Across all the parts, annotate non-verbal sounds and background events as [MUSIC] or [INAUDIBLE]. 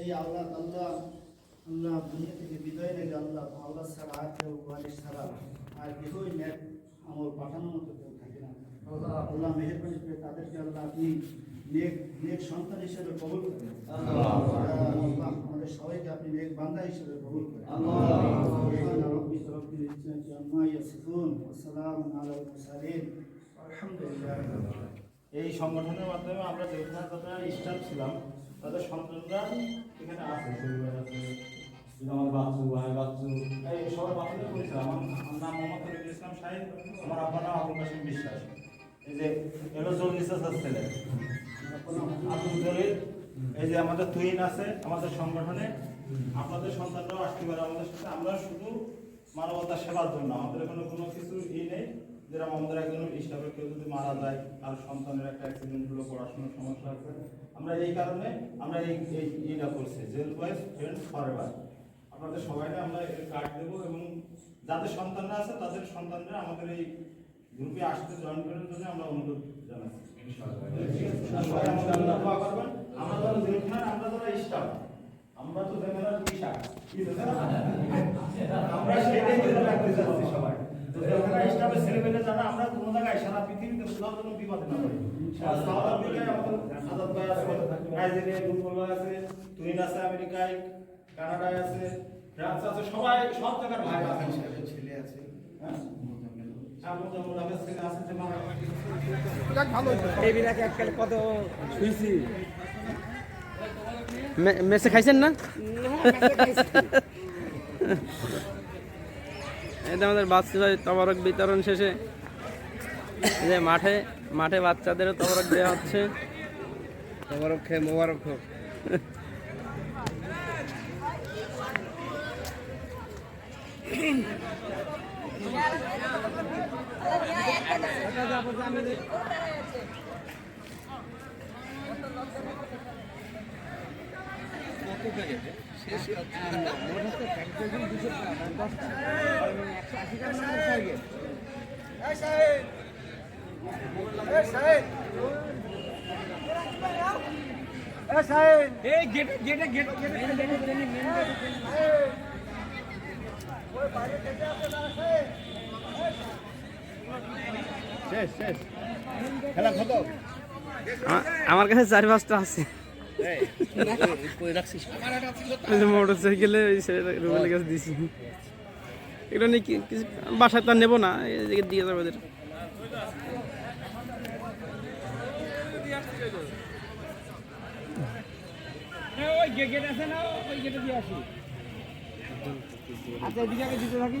এই আল্লাহ আল্লাহ আল্লাহ দুনিয়া থেকে বিদায় নেবে আল্লাহ আল্লাহ ছাড়া আর কেউ ওয়ারিশ ছাড়া আর কেউই নেক আমল পাঠানোর মতো কেউ থাকে না আল্লাহ মেহেরবানি করে তাদেরকে আল্লাহ আপনি নেক নেক সন্তান হিসেবে কবুল করেন এই সংগঠনের মাধ্যমে আমরা যেখানে যতটা স্টাফ ছিলাম তাদের সন্তানরা এখানে আছে পরিবার আছে আমার বাচ্চু ভাই বাচ্চু। এই সবার বাচ্চুদের করেছিলাম আমার নাম মোহাম্মদ রবিউল ইসলাম সাহেব আমার আব্বার নাম আবুল কাসিম বিশ্বাস। এই যে এলো চল্লিশ হাজার ছেলে। আব্দুল জলিল এই যে আমাদের তুইন আছে আমাদের সংগঠনে আপনাদের সন্তানরাও আসতে পারে আমাদের সাথে। আমরা শুধু মানবতা সেবার জন্য আমাদের এখানে কোনো কিছু ই নেই। যেরকম আমাদের একজন স্টাফের কেউ যদি মারা যায় আর সন্তানের একটা অ্যাক্সিডেন্ট হলো পড়াশোনার সমস্যা আছে আমরা এই কারণে আমরা এই ইটা করছি জেল বয়েস ফ্রেন্ডস ফরএভার আপনাদের সবাইকে আমরা এর কার্ড দেবো এবং যাদের সন্তানরা আছে তাদের সন্তানরা আমাদের এই গ্রুপে আসতে জয়েন করার জন্য আমরা অনুরোধ জানাচ্ছি। আমরা ধরো জেলখানার আমরা ধরো স্টাফ আমরা তো জেলখানার বিশাল [LAUGHS] আমরা সেটাই ধরে রাখতে চাচ্ছি সবাই। তো জেলখানার স্টাফের ছেলেমেয়েরা যারা আমরা কোনো জায়গায় সারা পৃথিবীতে কোথাও যেন বিপদে না পড়ি। সাউথ আফ্রিকায় আমাদের আজাদ ভাই আছে নাইজেরিয়ায় রুপল আছে তুইন আছে আমেরিকায় কানাডায় আছে ফ্রান্স আছে সবাই সব জায়গার ভাই আছে। ছেলে আছে হ্যাঁ? এই কত শুইছি মেসে খাইছেন না? এটা আমাদের বাচ্চাদের তবরক বিতরণ শেষে। যে মাঠে মাঠে বাচ্চাদেরও তবরক দেওয়া হচ্ছে। মোবারক খেয়ে মোবারক হোক এই গেটে গেটে গেটে শেষ শেষ। খেলা খতম। আমার কাছে চার পাঁচটা আছে। মোটর সাইকেলে ওই ছেলেটা রুবেলের কাছে দিয়েছি এগুলো নিয়ে কিছু বাসায় তো নেব না এদিকে দিয়ে যাব ওদের। আচ্ছা এদিকে আগে দিতে থাকি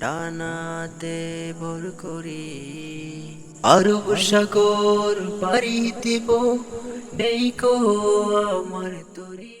ডানাতে ভর করি। আরব সাগর পারিতে দেব নেই কো আমার তরি।